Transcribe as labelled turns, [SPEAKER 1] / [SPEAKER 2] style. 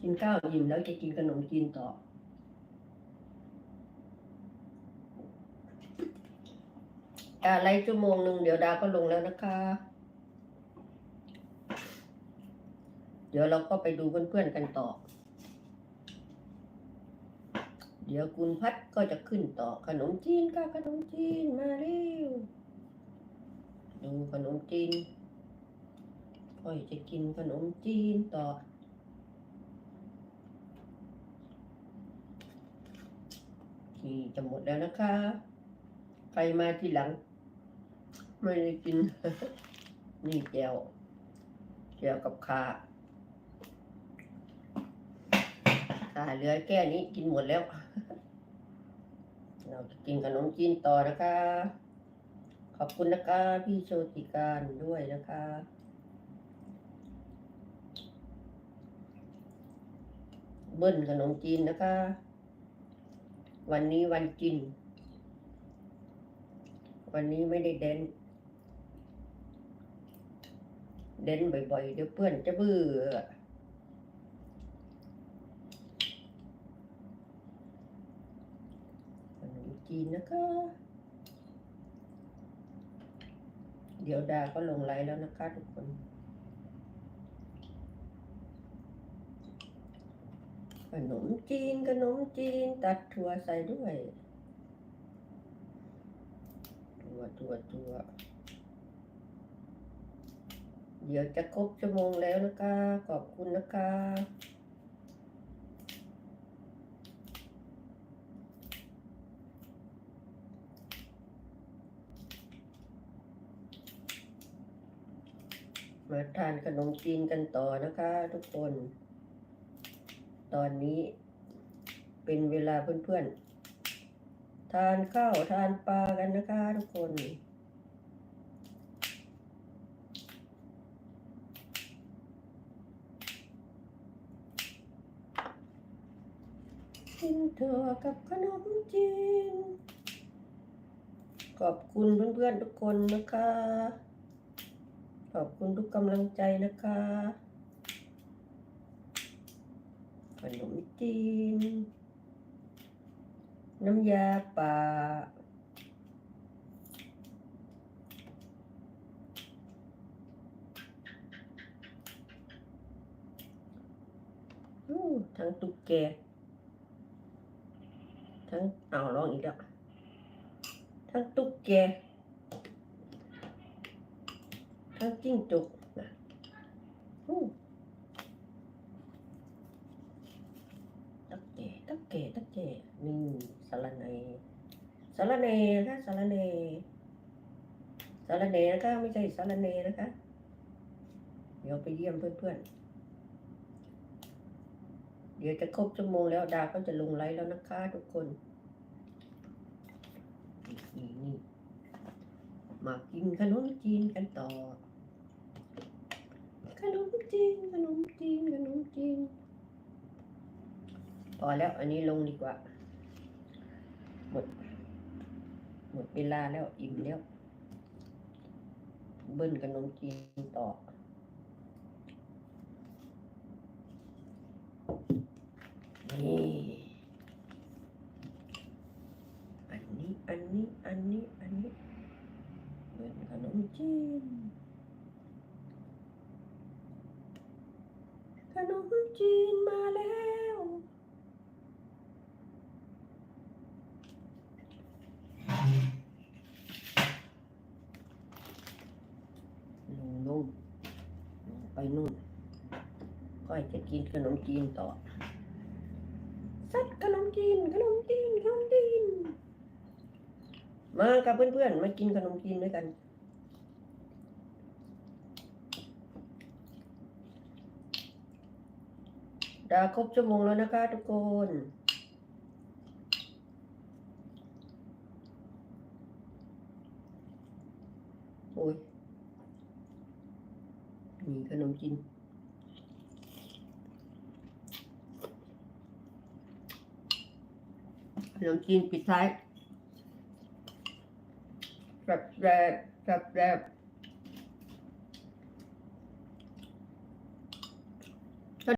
[SPEAKER 1] กินข้าวอิ่มแล้วจะกินขนมจีนต่อ อะไรชั่วโมงหนึ่งเดี๋ยวดาก็ลงแล้วนะคะ เดี๋ยวเราก็ไปดูเพื่อนๆกันต่อ เดี๋ยวคุณพัดก็จะขึ้นต่อขนมจีนค่ะขนมจีนมาเร็ว ดูขนมจีนพ่อยจะกินขนมจีนต่อ นี่จะหมดแล้วนะคะ ใครมาที่หลัง ไม่ได้กิน นี่แจวแจวกับขาขาเหลือแค่นี้กินหมดแล้ว เราจะกินขนมจีนต่อนะคะ ขอบคุณนะคะ พี่โชติการด้วยนะคะเบิ้ลขนมจีนนะคะ วันนี้วันจิน วันนี้ไม่ได้เด่นเด่นบ่อยๆ เดี๋ยวเพื่อนจะเบื่อขนจีนนะคะ เดี๋ยวดาก็ลงไลน์แล้วนะคะทุกคน นมจีนขนมจีนตัดถั่วใส่ด้วย ถั่วถั่วถั่วเดี๋ยวจะครบชั่วโมงแล้วนะคะ ขอบคุณนะคะมาทานขนมจีนกันต่อนะคะทุกคน ตอนนี้ เป็นเวลาเพื่อนๆ ทานข้าวทานปลากันนะคะทุกคนกินถั่วกับขนมจีน ขอบคุณเพื่อนๆทุกคนนะคะ ขอบคุณทุกกำลังใจนะคะ ขนมจีน น้ำยาป่า ทั้งตุ๊กแก ทั้งเอาลองอีกแล้ว ทั้งตุ๊กแก ทั้งจิ้งจกนะอู้ตักแกตักแกตักแกนี่สารเนสารเนนะคะสารเนสารเนนะคะไม่ใช่สารเนนะคะ เดี๋ยวไปเยี่ยมเพื่อนๆ เดี๋ยวจะครบชั่วโมงแล้วดาก็จะลงไลฟ์แล้วนะคะทุกคนนี่นี่มากินขนมจีนกันต่อ ขนมจีนขนมจีนขนมจีน พอแล้ว อันนี้ลงดีกว่า หมด หมดเวลาแล้วอิ่มแล้ว เบิ้ลขนมจีนต่อนี่อันนี้ อันนี้ อันนี้ อันนี้เบิ้ลขนมจีนขนมจีนมาแล้ว ลงลงลงไป นู่นก็จะกินขนมจีนต่อซัดขนมจีนขนมจีนขนมจีน มากับเพื่อนๆมากินขนมจีนด้วยกันดาครบชั่วโมงแล้วนะคะทุกคนโอ้ย มีขนมจีนขนมจีนปิดท้ายแบบแบบแบบแบบ